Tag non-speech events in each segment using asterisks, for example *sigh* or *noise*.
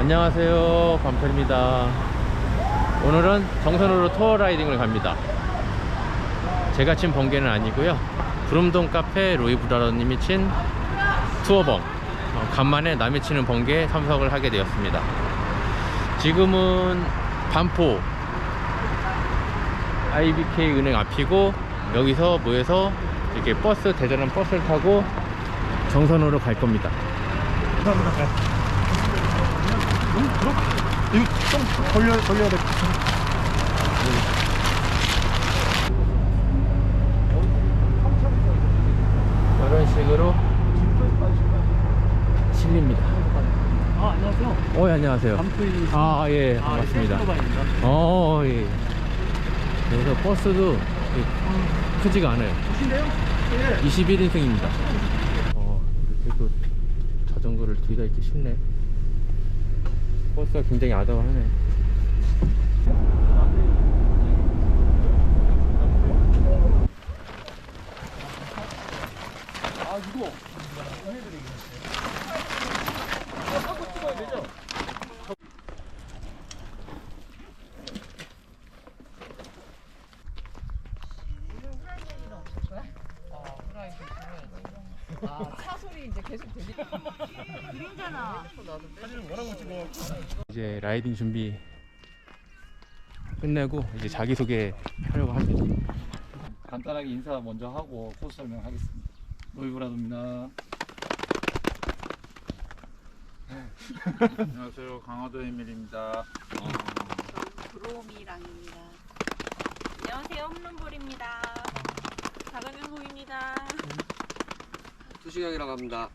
안녕하세요. 밤철입니다. 오늘은 정선으로 투어 라이딩을 갑니다. 제가 친 번개는 아니고요. 구름동 카페 로이 브라더님이 친 투어벙. 어, 간만에 남이 치는 번개에 참석을 하게 되었습니다. 지금은 반포 IBK 은행 앞이고 여기서 모여서 이렇게 버스 대전은 버스를 타고 정선으로 갈 겁니다 이거 좀 돌려 돌려야 될 것 같아. 이런 식으로 실립니다. 아 안녕하세요. 어, 예, 안녕하세요. 밤토이. 아, 예, 반갑습니다. 셀프바입니다. 어, 예. 그래서 버스도 이렇게 크지가 않아요. 보신데요? 예. 21인승입니다. 어, 이렇게 또 자전거를 뒤에다 이렇게 싣네. 버스가 굉장히 아담하네. 아 이거 아, 차 소리 이제 계속 들리. 그러잖아. 사진을 뭐라고 찍어? 이제 라이딩 준비 끝내고 이제 자기소개 하려고 합니다. 간단하게 인사 먼저 하고 코스 설명하겠습니다. 로이브라더입니다. 안녕하세요. 강화도 에밀입니다. 브로미랑입니다. 안녕하세요. 홈런볼입니다. 박은영호입니다. 두시경이라고 합니다.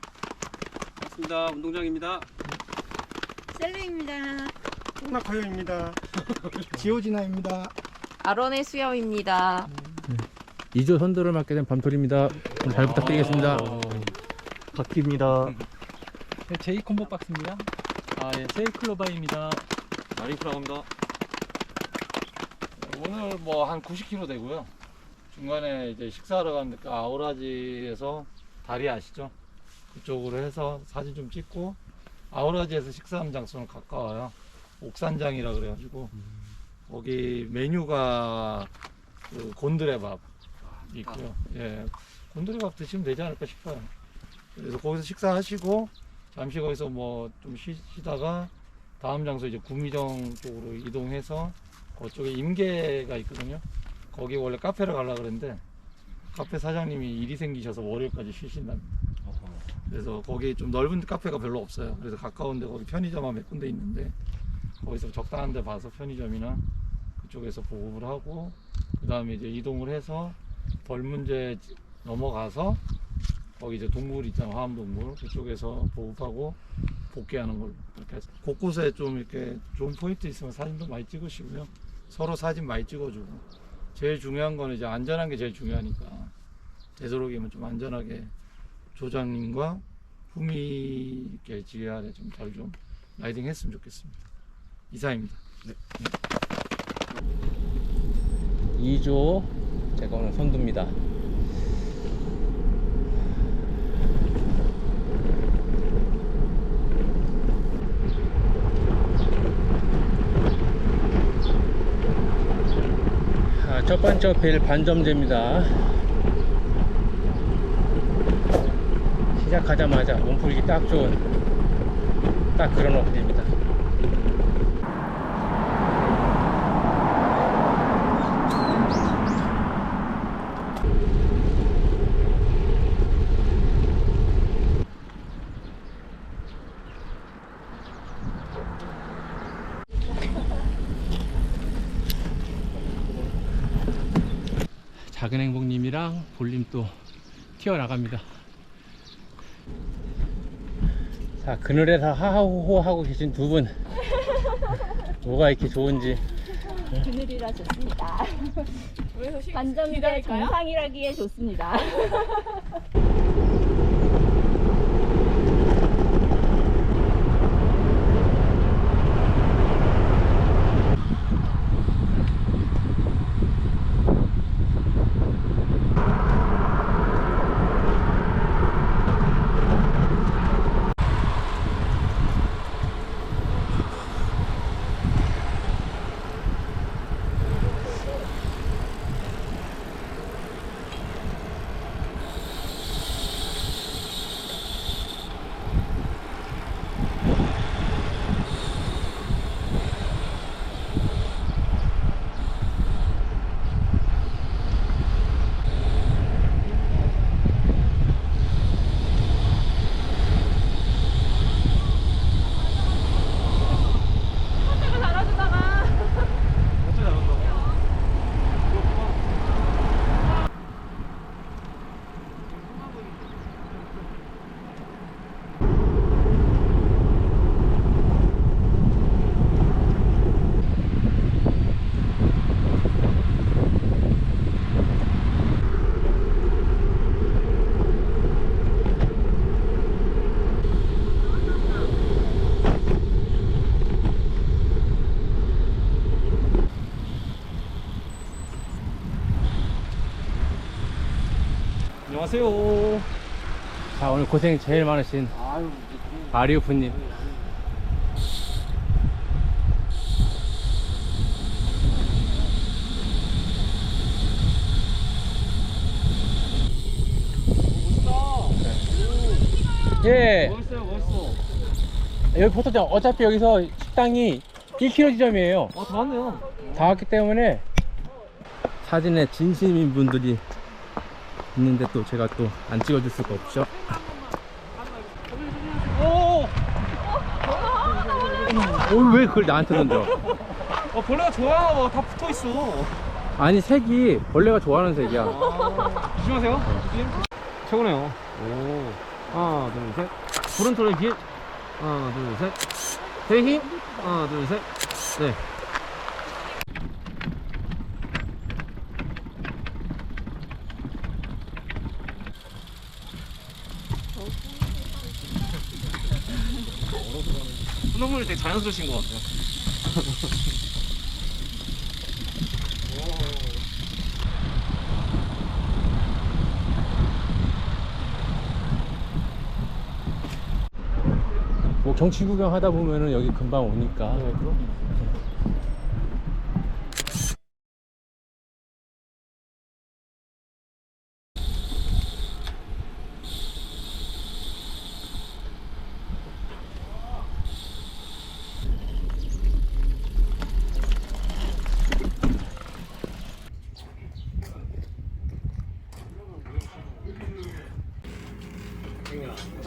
반갑습니다. 운동장입니다. 셀리입니다. 홍낙화요입니다. *laughs* 지오진아입니다. 아론의 수염입니다. 2조 선두를 맡게 된 밤토리입니다. 오늘 잘 부탁드리겠습니다. 박희입니다. 네, 제이 콤보 박스입니다. 아 예, 제이 클로바입니다. 마리프라고 합니다. 오늘 뭐 한 90km 되고요. 중간에 이제 식사하러 갔는데 그 아우라지에서 다리 아시죠? 그쪽으로 해서 사진 좀 찍고 아우라지에서 식사하는 장소는 가까워요. 옥산장이라 그래가지고 거기 메뉴가 그 곤드레밥 있고요. 예, 곤드레밥 드시면 되지 않을까 싶어요. 그래서 거기서 식사하시고 잠시 거기서 뭐 좀 쉬다가 다음 장소 이제 구미정 쪽으로 이동해서 그쪽에 임계가 있거든요. 거기 원래 카페를 가려고 그랬는데 카페 사장님이 일이 생기셔서 월요일까지 쉬신답니다. 그래서 거기 좀 넓은 카페가 별로 없어요. 그래서 가까운데 거기 편의점 몇 군데 있는데 거기서 적당한 데 봐서 편의점이나 그쪽에서 보급을 하고 그 다음에 이제 이동을 해서 벌문제 넘어가서 거기 이제 동물 있잖아 화암 동물 그쪽에서 보급하고 복귀하는 걸로 이렇게 해서 곳곳에 좀 이렇게 좋은 포인트 있으면 사진도 많이 찍으시고요 서로 사진 많이 찍어주고 제일 중요한 거는 이제 안전한 게 제일 중요하니까. 되도록이면 좀 안전하게 조장님과 후미 있게 지혜 아래 좀잘 좀 라이딩 했으면 좋겠습니다. 이상입니다. 2조 제가 오늘 선두입니다. 아, 첫 번째 어필 반점제입니다. 시작하자마자 몸풀기 딱 좋은 딱 그런 어필입니다. 작은 행복님이랑 볼님 또 튀어 나갑니다. 자, 그늘에서 하하호호 하고 계신 두 분. 뭐가 이렇게 좋은지. 그늘이라 좋습니다. 반점대 정상이라기에 좋습니다. *laughs* 안녕하세요. 자 오늘 고생 제일 많으신 아유, 마리우프님 예 멋있어요, 멋있어. 여기 포토장 어차피 여기서 식당이 1km 지점이에요 아, 다 왔네요. 다 왔기 때문에 사진에 진심인 분들이 있는데 또 제가 또 안 찍어줄 수가 없죠 오! 어, 왜 그걸 나한테 던져 어, 벌레가 좋아하나 봐. 다 붙어 있어. 아니 색이 벌레가 좋아하는 색이야 아, 조심하세요. 조심. 최고네요. 오. 하나, 둘, 셋. 브론트를 길. 하나, 둘, 셋. 대힘. 하나, 둘, 셋. 네. 손흥민이 되게 자연스러우신 것 같아요. 뭐 경치 구경 하다 보면은 여기 금방 오니까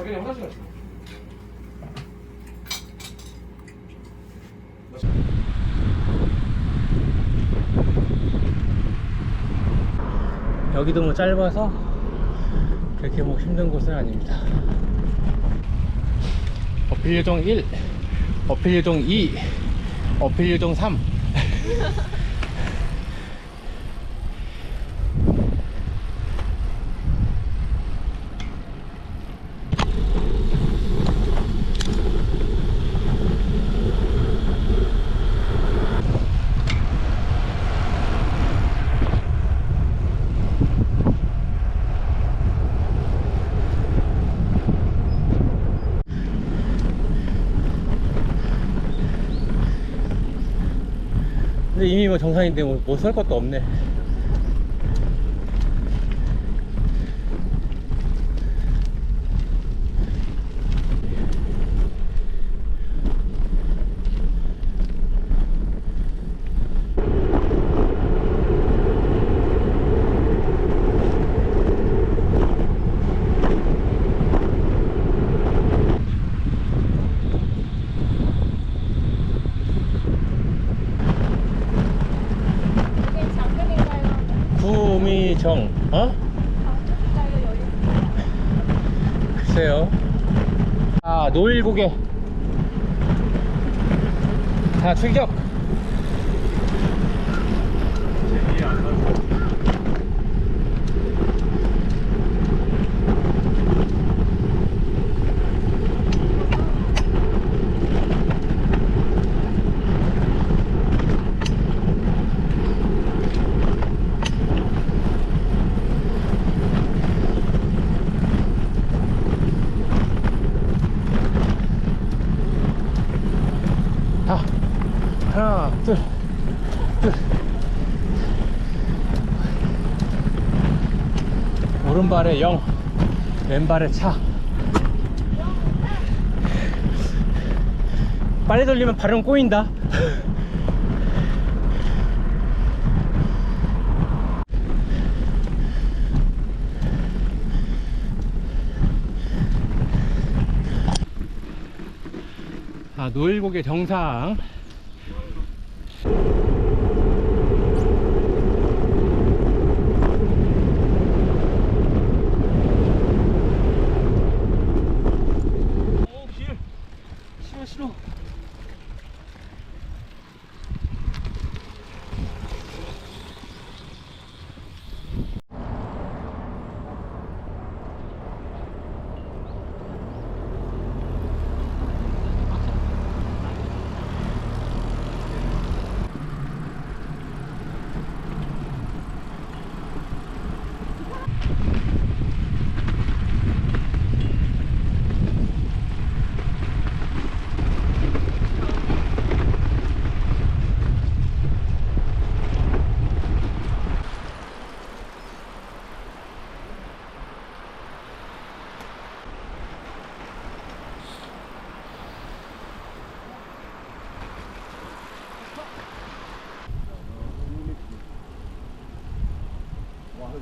자기네 화장실 가시고. 여기도 뭐 짧아서 그렇게 뭐 힘든 곳은 아닙니다. 어필 예정 1, 어필 예정 2, 어필 예정 3. *laughs* 정상인데 뭐 못 설 것도 없네. 이게 장면인가요? 구미정, 어? 글쎄요. 아, 노일고개. 자, 출격! 자, 하나, 둘, 둘. 오른발에 0, 왼발에 차. 빨리 돌리면 발은 꼬인다. 아, 노일고개 정상.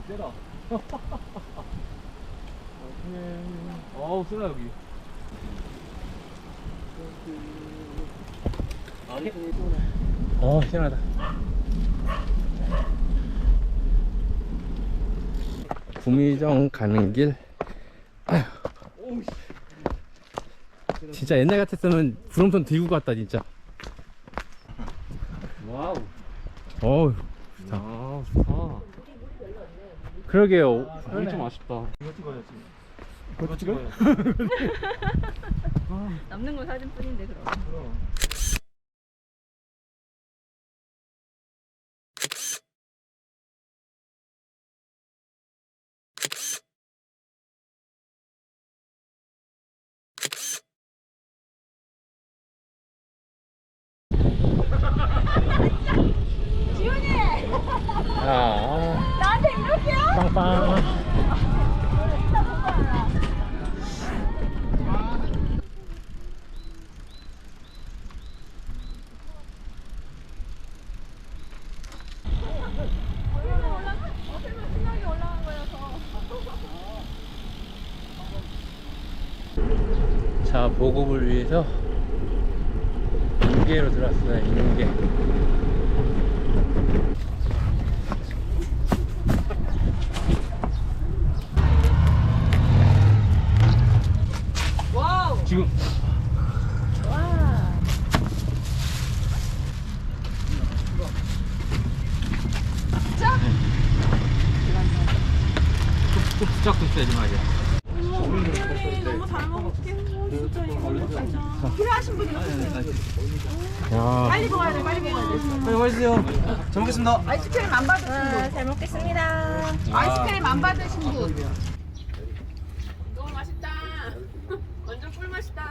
세다. *laughs* 어우, 세다, 여기. 어 시원하다 구미정 가는 길 아휴. 진짜 옛날 같았으면 구름선 들고 갔다 진짜 와우. 어우 아, 좋다. 그러게요 여기 좀 아쉽다. 이거 찍어요. *laughs* 남는 건 사진뿐인데 그럼. 아 나한테 빵빵 자 보급을 위해서 인계로 들어왔어요 인계 지금 좀 붙잡고 있어야지 말이야 너무 잘 먹을게. 진짜 이거 진짜. 필요하신 분이 야 빨리 먹어야 돼. 빨리 먹어야 돼. 빨리 맛있어요. 잘 먹겠습니다. 아이스크림 안 받으신 분. 잘 먹겠습니다. 아이스크림 안 받으신 분. 너무 맛있다. 완전 꿀 맛이다.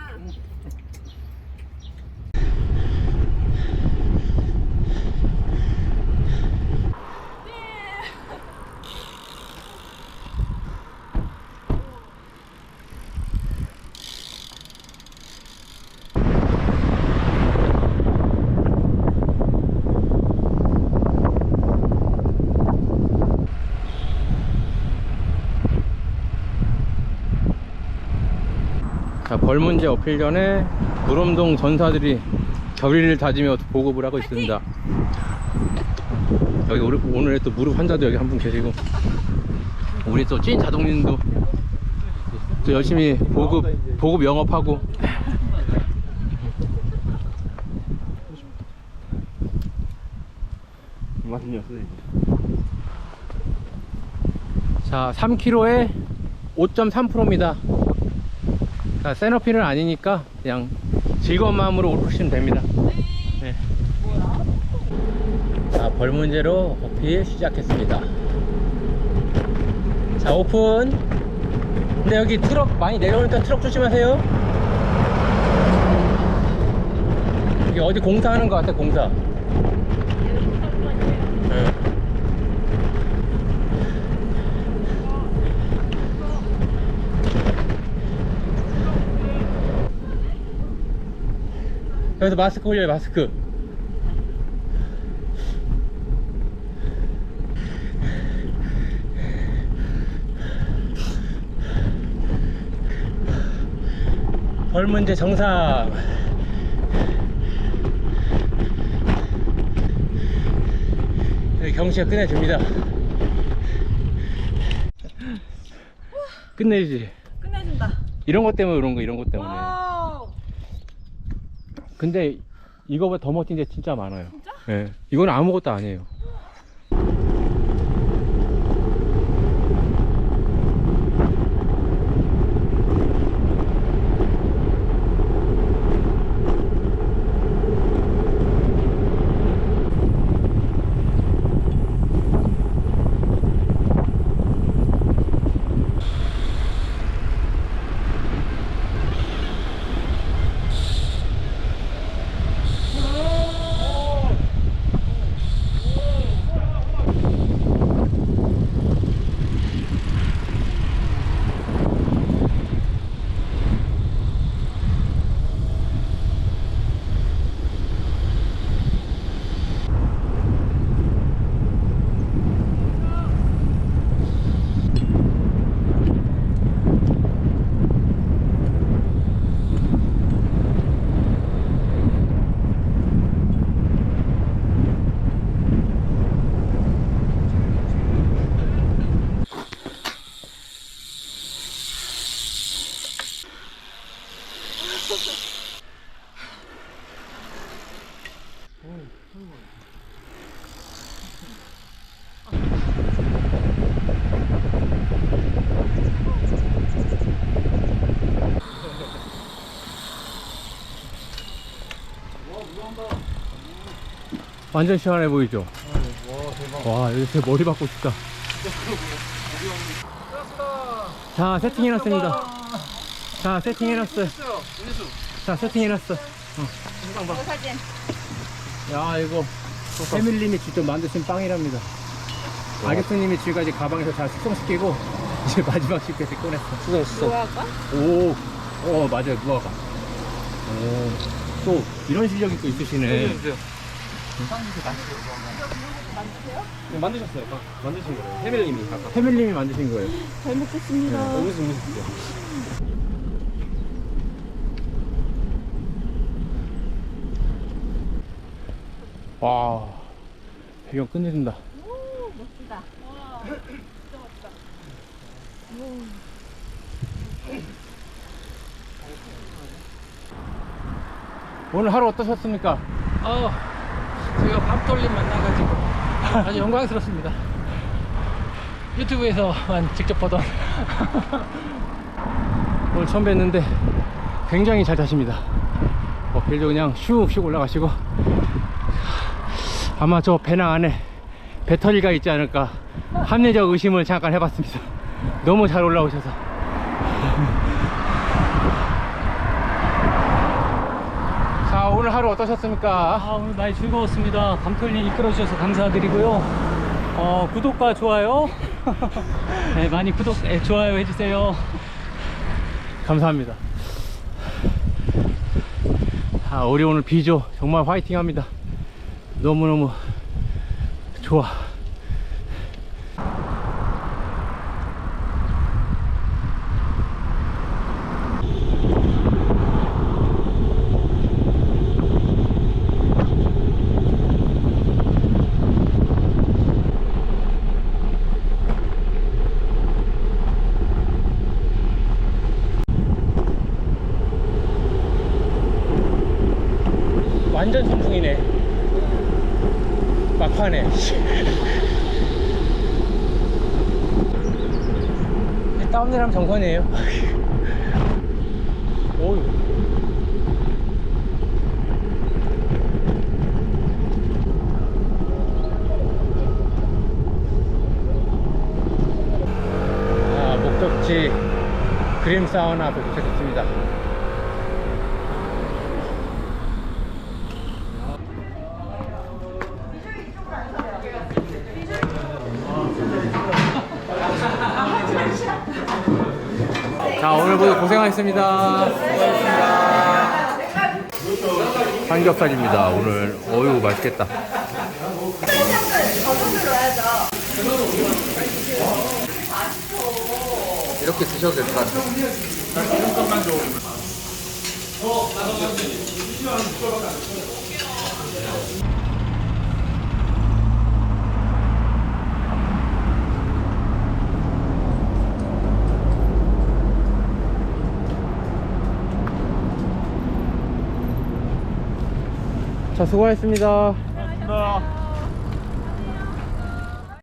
자, 벌문제 어필 전에 무럼동 전사들이 결의를 다지며 보급을 하고 있습니다. 여기 오늘, 또 무릎 환자도 여기 한 분 계시고 우리 또 찐 자동님도 또 열심히 보급 보급 영업하고 자 3kg에 5.3%입니다. 자 세너피는 아니니까 그냥 즐거운 마음으로 오르시면 됩니다. 네. 자 벌 문제로 어필 시작했습니다. 자 오픈. 근데 여기 트럭 많이 내려오니까 트럭 조심하세요. 여기 어디 공사하는 것 같아 공사. 여기서 마스크 올려요 마스크. 벌 문제 정상. 여기 경치가 끝내줍니다. 끝내주지. 끝내준다. 이런 것 때문에 그런 거 이런 것 때문에. 근데 이거보다 더 멋진 게 진짜 많아요. 진짜? 예. 이건 아무것도 아니에요. 완전 시원해 보이죠? 아, 네. 와 대박 와 여기 제 머리 받고 싶다. *laughs* 자 세팅해놨습니다. 아, 자 세팅해놨어요. 아, 자 세팅해놨어 사진. 야 이거 패밀리님이 직접 만드신 빵이랍니다 아기스님이 지금까지 가방에서 잘 숙성시키고 이제 마지막 식까지 꺼냈어 수정. 뭐할까? 오, 어 맞아요 무화과 오또 이런 실력이 또 있으시네 주세요. 만드셨어요? 아까 만드신 거예요? 해밀님이 아까. 패밀리님이 만드신 거예요 *gasps* 잘 먹겠습니다. 너무 재밌었어요. 와 배경 끝내준다 멋지다. 오 늘 하루 어떠셨습니까? 어, 제가 밤톨림 만나가지고 *laughs* 아주 영광스럽습니다. 유튜브에서만 직접 보던 *laughs* 오늘 처음 뵀는데 굉장히 잘 타십니다. 어, 길도 그냥 슉슉 올라가시고 아마 저 배낭 안에 배터리가 있지 않을까 합리적 의심을 잠깐 해봤습니다. 너무 잘 올라오셔서 *laughs* 자 오늘 하루 어떠셨습니까? 아, 오늘 많이 즐거웠습니다. 밤톨림 이끌어주셔서 감사드리고요. 어, 구독과 좋아요 *laughs* 네, 많이 구독, 예, 좋아요 해주세요. 감사합니다. 아, 우리 오늘 비죠. 정말 화이팅 합니다. 너무너무 좋아. 완전 선풍이네. 막판에. 다운이라면 정선이에요. 오유. 아, 목적지 그림 사우나 도착했습니다. 오늘 모두 고생하셨습니다. 삼겹살입니다. 오늘 어유 맛있겠다. 이렇게 드셔도 될 것 같아요. 자 수고하셨습니다. 고맙습니다.